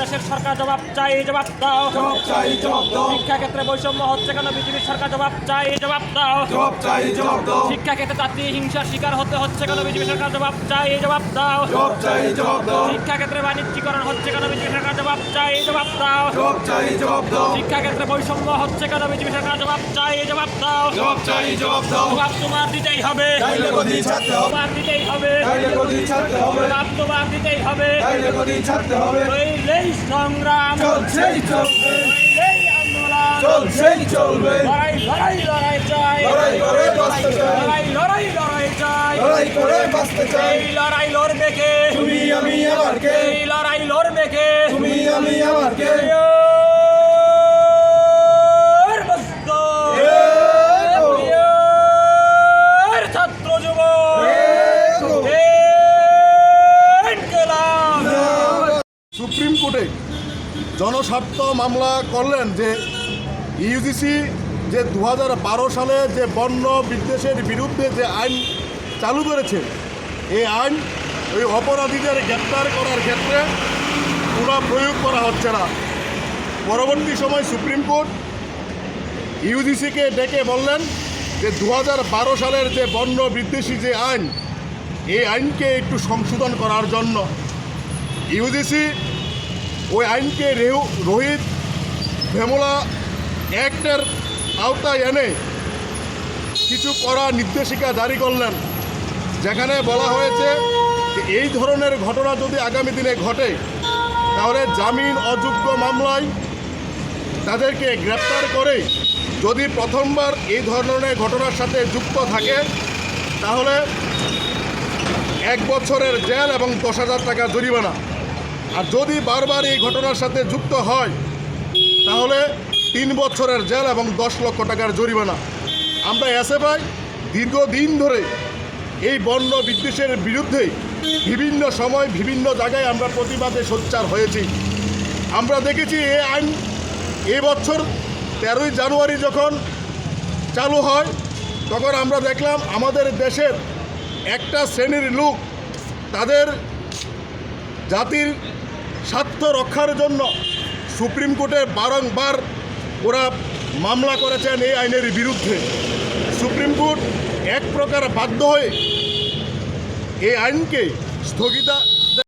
বাংলাদেশের সরকার জবাব চাই জবাব দাও জবাব চাই জবাব দাও শিক্ষা ক্ষেত্রে বৈষম্য হচ্ছে কেন বিজেপির সরকার জবাব চাই জবাব দাও জবাব চাই জবাব দাও শিক্ষা ক্ষেত্রে জাতি হিংসার শিকার হতে হচ্ছে কেন বিজেপি সরকার জবাব চাই জবাব দাও জবাব চাই জবাব দাও শিক্ষা ক্ষেত্রে বাণিজ্যিকরণ হচ্ছে কেন বিজেপি সরকার জবাব চাই জবাব দাও জবাব চাই জবাব দাও শিক্ষা ক্ষেত্রে বৈষম্য হচ্ছে কেন বিজেপি সরকার জবাব চাই জবাব দাও জবাব চাই জবাব দাও জবাব তোমার দিতেই হবে তাইলে গদি ছাড়তে হবে জবাব দিতেই হবে তাইলে গদি ছাড়তে হবে জবাব তোমার দিতেই হবে তাইলে গদি ছাড়তে হবে নইলেই সংগ্রাম চলছেই চলবে। এই আন্দোলন। চলছেই চলবে। লড়াই লড়াই লড়াই চাই। লড়াই করে বাঁচতে চাই। লড়াই লড়াই লড়াই চাই। লড়াই করে বাঁচতে চাই। এই লড়াই লড়বে কে? তুমি আমি আমার কে? এই লড়াই লড়বে কে? তুমি আমি আমার জনস্বার্থ মামলা করলেন যে ইউজিসি যে দু হাজার বারো সালে যে বন্য বিদ্বেষের বিরুদ্ধে যে আইন চালু করেছে, এই আইন ওই অপরাধীদের গ্রেপ্তার করার ক্ষেত্রে পুরো প্রয়োগ করা হচ্ছে না। পরবর্তী সময় সুপ্রিম কোর্ট ইউজিসিকে ডেকে বললেন যে দু হাজার বারো সালের যে বন্য বিদ্বেষী যে আইন, এই আইনকে একটু সংশোধন করার জন্য। ইউজিসি ওই আইনকে রেহু, রোহিত, ভেমলা অ্যাক্টের আওতায় এনে কিছু করা নির্দেশিকা জারি করলেন। যেখানে বলা হয়েছে এই ধরনের ঘটনা যদি আগামী দিনে ঘটে, তাহলে জামিন অযোগ্য মামলায় তাদেরকে গ্রেপ্তার করে যদি প্রথমবার এই ধরনের ঘটনার সাথে যুক্ত থাকে, তাহলে এক বছরের জেল এবং দশ হাজার টাকা জরিমানা। আর যদি বারবার এই ঘটনার সাথে যুক্ত হয়, তাহলে তিন বছরের জেল এবং দশ লক্ষ টাকার জরিমানা। আমরা এসএফআই দীর্ঘদিন ধরে এই বন্য বিদ্বেষের বিরুদ্ধে বিভিন্ন সময় বিভিন্ন জায়গায় আমরা প্রতিবাদে সোচ্চার হয়েছি। আমরা দেখেছি এই আইন এবছর তেরোই জানুয়ারি যখন চালু হয়, তখন আমরা দেখলাম আমাদের দেশের একটা শ্রেণির লোক তাদের জাতির স্বার্থ রক্ষার জন্য সুপ্রিম কোর্টে বারংবার ওরা মামলা করেছেন এই আইনের বিরুদ্ধে। সুপ্রিম কোর্ট এক প্রকার বাধ্য হয়ে এই আইনকে স্থগিতা